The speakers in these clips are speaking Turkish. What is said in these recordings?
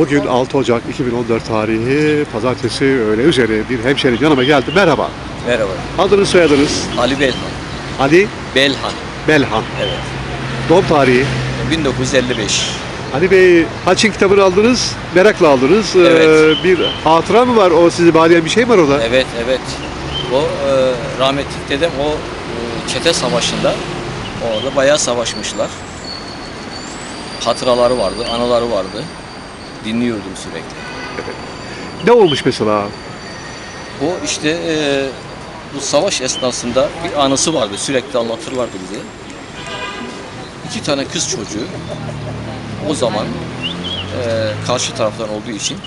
Bugün 6 Ocak 2014 tarihi pazartesi öğle üzeri bir hemşeri yanıma geldi. Merhaba. Merhaba. Adınız soyadınız Ali Belhan. Ali Belhan. Belhan. Evet. Doğum tarihi. 1955. Ali Bey Haçin kitabını aldınız, merakla aldınız. Ee, Evet. bir hatıra mı var? O sizi bağlayan bir şey mi var orada? Evet, evet. O e, rahmetli dedem o e, çete savaşında orada bayağı savaşmışlar. Hatıraları vardı, anıları vardı. Dinliyordum sürekli. Ne olmuş mesela? O işte e, bu savaş esnasında bir anısı vardı. Sürekli anlatırlardı bize. İki tane kız çocuğu o zaman e, karşı taraftan olduğu için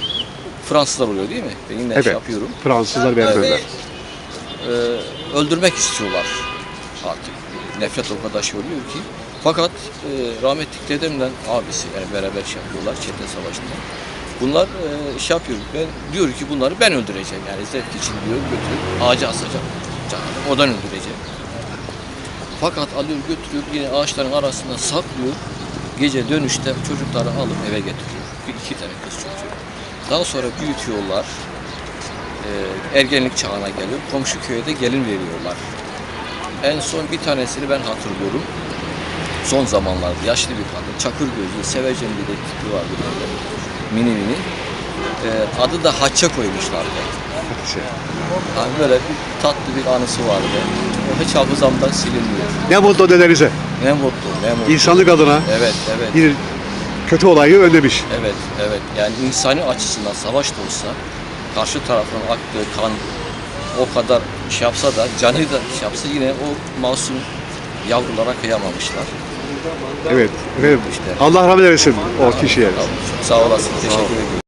Fransızlar oluyor değil mi? Ben yine Evet. şey yapıyorum. Fransızlar verdiler. e, öldürmek istiyorlar artık. Nefret o kadar şey oluyor ki. Fakat e, rahmetli dedemle abisi yani beraber şey yapıyorlar çete savaşında. Bunlar e, şey yapıyor. Ben diyor ki bunları ben öldüreceğim. Yani zevk için diyor götürüp ağaca asacağım. Canını oradan öldüreceğim. Fakat alıyor götürüyor yine ağaçların arasında saklıyor. Gece dönüşte çocukları alıp eve getiriyor. Bir iki tane kız çocuğu. Daha sonra büyütüyorlar e, ergenlik çağına geliyor. Komşu köye de gelin veriyorlar. En son bir tanesini ben hatırlıyorum. Son zamanlarda yaşlı bir kadın, çakır gözlü, sevecen bir de tipi vardı böyle. Mini mini. E, adı da Hacca koymuşlardı. Yani böyle bir tatlı bir anısı vardı. O hiç hafızamdan silinmiyor. Ne mutlu dedenize. Ne mutlu, ne mutlu. İnsanlık adına Evet, evet. bir kötü olayı önlemiş. Evet, evet. Yani insani açısından savaş da olsa karşı tarafın aktığı kan o kadar şey yapsa da canı da şey yapsa yine o masum yavrulara kıyamamışlar. Evet. Efendim. Allah rahmet eylesin o kişiye. Sağ olasın. Teşekkür ederim.